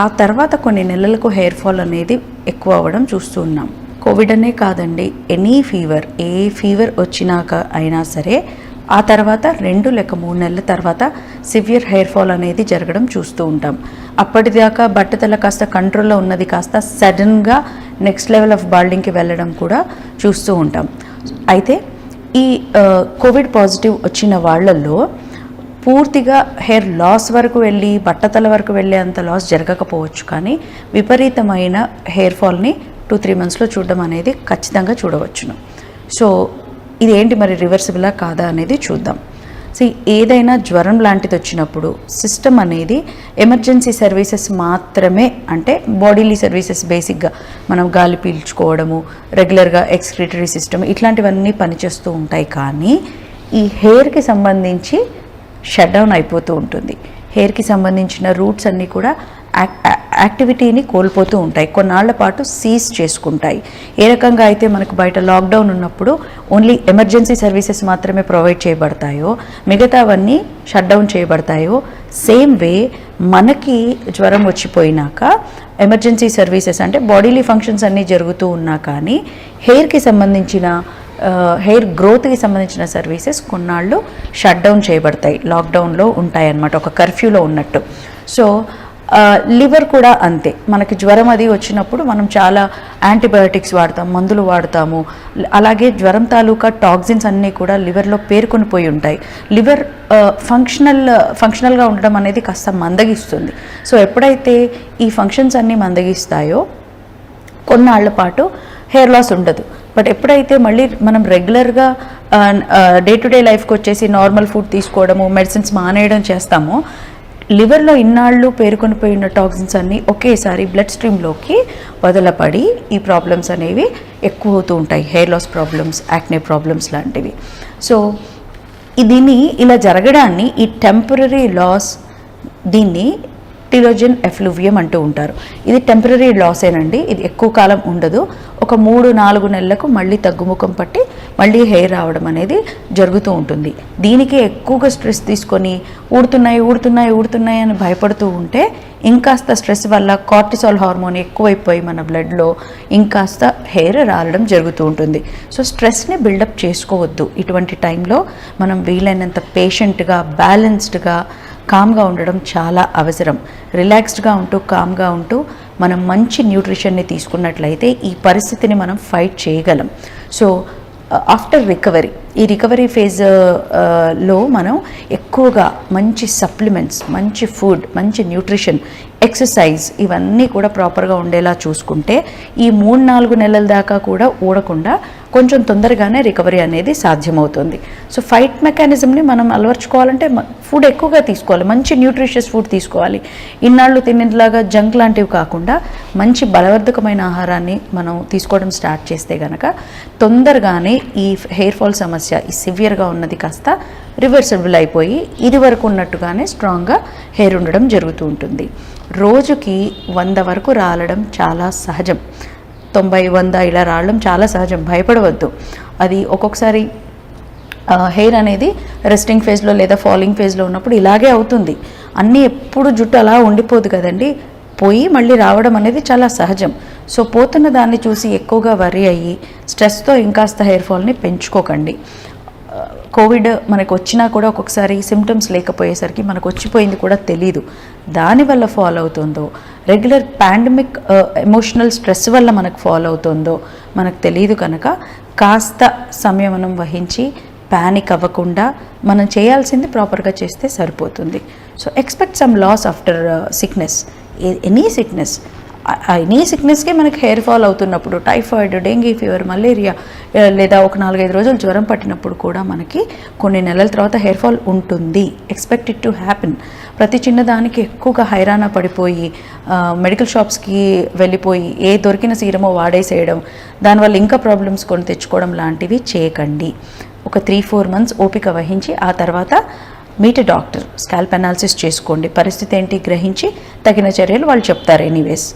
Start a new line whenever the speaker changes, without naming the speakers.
ఆ తర్వాత కొన్ని నెలలకు హెయిర్ ఫాల్ అనేది ఎక్కువ అవ్వడం చూస్తూ ఉన్నాం. కోవిడ్ అనే కాదండి ఎనీ ఫీవర్ ఏ ఫీవర్ వచ్చినాక అయినా సరే ఆ తర్వాత రెండు లేక మూడు నెలల తర్వాత సివియర్ హెయిర్ ఫాల్ అనేది జరగడం చూస్తూ ఉంటాం. అప్పటిదాకా బట్టతల కాస్త కంట్రోల్లో ఉన్నది కాస్త సడన్గా నెక్స్ట్ లెవెల్ ఆఫ్ బాల్డింగ్కి వెళ్ళడం కూడా చూస్తూ ఉంటాం. అయితే ఈ కోవిడ్ పాజిటివ్ వచ్చిన వాళ్ళల్లో పూర్తిగా హెయిర్ లాస్ వరకు వెళ్ళి బట్టతల వరకు వెళ్ళే అంత లాస్ జరగకపోవచ్చు. కానీ విపరీతమైన హెయిర్ ఫాల్ని టూ త్రీ మంత్స్లో చూడడం అనేది ఖచ్చితంగా చూడవచ్చును. సో ఇది ఏంటి మరి రివర్సిబులా కాదా అనేది చూద్దాం. సో ఏదైనా జ్వరం లాంటిది వచ్చినప్పుడు సిస్టమ్ అనేది ఎమర్జెన్సీ సర్వీసెస్ మాత్రమే అంటే బాడీలీ సర్వీసెస్ బేసిక్గా మనం గాలి పీల్చుకోవడము రెగ్యులర్గా ఎక్స్క్రిటరీ సిస్టమ్ ఇట్లాంటివన్నీ పనిచేస్తూ ఉంటాయి. కానీ ఈ హెయిర్కి సంబంధించి షట్ డౌన్ అయిపోతూ ఉంటుంది. హెయిర్కి సంబంధించిన రూట్స్ అన్నీ కూడా యాక్- యాక్టివిటీని కోల్పోతూ ఉంటాయి. కొన్నాళ్ళ పాటు సీజ్ చేసుకుంటాయి. ఏ రకంగా అయితే మనకు బయట లాక్డౌన్ ఉన్నప్పుడు ఓన్లీ ఎమర్జెన్సీ సర్వీసెస్ మాత్రమే ప్రొవైడ్ చేయబడతాయో మిగతావన్నీ షట్ డౌన్ చేయబడతాయో సేమ్ వే మనకి జ్వరం వచ్చిపోయినాక ఎమర్జెన్సీ సర్వీసెస్ అంటే బాడీలీ ఫంక్షన్స్ అన్నీ జరుగుతూ ఉన్నా కానీ హెయిర్కి సంబంధించిన హెయిర్ గ్రోత్కి సంబంధించిన సర్వీసెస్ కొన్నాళ్ళు షట్ డౌన్ చేయబడతాయి. లాక్డౌన్లో ఉంటాయి అన్నమాట ఒక కర్ఫ్యూలో ఉన్నట్టు. సో లివర్ కూడా అంతే. మనకి జ్వరం అది వచ్చినప్పుడు మనం చాలా యాంటీబయోటిక్స్ వాడతాం మందులు వాడతాము. అలాగే జ్వరం తాలూకా టాక్సిన్స్ అన్నీ కూడా లివర్లో పేర్కొని పోయి ఉంటాయి. లివర్ ఫంక్షనల్ ఫంక్షనల్గా ఉండడం అనేది కాస్త మందగిస్తుంది. సో ఎప్పుడైతే ఈ ఫంక్షన్స్ అన్నీ మందగిస్తాయో కొన్నాళ్ళ పాటు హెయిర్ లాస్ ఉండదు. బట్ ఎప్పుడైతే మళ్ళీ మనం రెగ్యులర్గా డే టు డే లైఫ్కి వచ్చేసి నార్మల్ ఫుడ్ తీసుకోవడము మెడిసిన్స్ మానేయడం చేస్తామో లివర్లో ఇన్నాళ్ళు పేరుకొని పోయిన టాక్సిన్స్ అన్నీ ఒకేసారి బ్లడ్ స్ట్రీమ్లోకి వదలపడి ఈ ప్రాబ్లమ్స్ అనేవి ఎక్కువ అవుతూ ఉంటాయి. Hair loss problems acne problems లాంటివి. సో దీన్ని ఇలా జరగడాన్ని ఈ టెంపరీ లాస్ దీన్ని టిలోజిన్ ఎఫ్లూవియం అంటూ ఉంటారు. ఇది టెంపరీ లాసేనండి ఇది ఎక్కువ కాలం ఉండదు. ఒక మూడు నాలుగు నెలలకు మళ్ళీ తగ్గుముఖం పట్టి మళ్ళీ హెయిర్ రావడం అనేది జరుగుతూ ఉంటుంది. దీనికి ఎక్కువగా స్ట్రెస్ తీసుకొని ఊడుతున్నాయి ఊడుతున్నాయి ఊడుతున్నాయి అని భయపడుతూ ఉంటే ఇంకాస్త స్ట్రెస్ వల్ల కార్టిసాల్ హార్మోన్ ఎక్కువైపోయి మన బ్లడ్లో ఇంకాస్త హెయిర్ రాలడం జరుగుతూ ఉంటుంది. సో స్ట్రెస్ని బిల్డప్ చేసుకోవద్దు. ఇటువంటి టైంలో మనం వీలైనంత పేషెంట్గా బ్యాలెన్స్డ్గా కామ్గా ఉండడం చాలా అవసరం. రిలాక్స్డ్గా ఉంటూ కామ్గా ఉంటూ మనం మంచి న్యూట్రిషన్ని తీసుకున్నట్లయితే ఈ పరిస్థితిని మనం ఫైట్ చేయగలం. సో ఆఫ్టర్ రికవరీ ఈ రికవరీ ఫేజ్లో మనం ఎక్కువగా మంచి సప్లిమెంట్స్ మంచి ఫుడ్ మంచి న్యూట్రిషన్ ఎక్సర్సైజ్ ఇవన్నీ కూడా ప్రాపర్గా ఉండేలా చూసుకుంటే ఈ మూడు నాలుగు నెలల దాకా కూడా ఊడకుండా కొంచెం తొందరగానే రికవరీ అనేది సాధ్యమవుతుంది. సో ఫైట్ మెకానిజంని మనం అలవర్చుకోవాలంటే ఫుడ్ ఎక్కువగా తీసుకోవాలి. మంచి న్యూట్రిషియస్ ఫుడ్ తీసుకోవాలి. ఇన్నాళ్ళు తినేలాగా జంక్ లాంటివి కాకుండా మంచి బలవర్ధకమైన ఆహారాన్ని మనం తీసుకోవడం స్టార్ట్ చేస్తే గనక తొందరగానే ఈ హెయిర్ ఫాల్ సమస్య ఈ సివియర్గా ఉన్నది కాస్త రివర్సబుల్ అయిపోయి ఇది వరకు ఉన్నట్టుగానే స్ట్రాంగ్గా హెయిర్ ఉండడం జరుగుతూ ఉంటుంది. రోజుకి వంద వరకు రాలడం చాలా సహజం. తొంభై వంద ఇలా రావడం చాలా సహజం. భయపడవద్దు. అది ఒక్కొక్కసారి హెయిర్ అనేది రెస్టింగ్ ఫేజ్లో లేదా ఫాలింగ్ ఫేజ్లో ఉన్నప్పుడు ఇలాగే అవుతుంది. అన్నీ ఎప్పుడు జుట్టు అలా ఉండిపోదు కదండి. పోయి మళ్ళీ రావడం అనేది చాలా సహజం. సో పోతున్న దాన్ని చూసి ఎక్కువగా వరి అయ్యి స్ట్రెస్తో ఇంకాస్త హెయిర్ ఫాల్ని పెంచుకోకండి. కోవిడ్ మనకు వచ్చినా కూడా ఒక్కొక్కసారి సిమ్టమ్స్ లేకపోయేసరికి మనకు వచ్చిపోయింది కూడా తెలీదు. దానివల్ల ఫాలో అవుతుందో రెగ్యులర్ పాండమిక్ ఎమోషనల్ స్ట్రెస్ వల్ల మనకు ఫాలో అవుతుందో మనకు తెలియదు కనుక కాస్త సంయమనం వహించి ప్యానిక్ అవ్వకుండా మనం చేయాల్సింది ప్రాపర్గా చేస్తే సరిపోతుంది. So expect some loss after sickness any sickness any సిక్నెస్కే మనకి హెయిర్ ఫాల్ అవుతున్నప్పుడు టైఫాయిడ్ డెంగీ ఫీవర్ మలేరియా లేదా ఒక నాలుగైదు రోజులు జ్వరం పట్టినప్పుడు కూడా మనకి కొన్ని నెలల తర్వాత హెయిర్ ఫాల్ ఉంటుంది. ఎక్స్పెక్టెడ్ టు హ్యాపెన్ ప్రతి చిన్నదానికి ఎక్కువగా హైరాణ పడిపోయి మెడికల్ షాప్స్కి వెళ్ళిపోయి ఏ దొరికిన సీరమో వాడేసేయడం దానివల్ల ఇంకా ప్రాబ్లమ్స్ కొని తెచ్చుకోవడం లాంటివి చేయకండి. ఒక త్రీ ఫోర్ మంత్స్ ఓపిక వహించి ఆ తర్వాత మీట్ డాక్టర్ స్కాల్ప్ అనాలిసిస్ చేసుకోండి. పరిస్థితి ఏంటి? గ్రహించి తగిన చర్యలు వాళ్ళు చెప్తారు ఎనీవేస్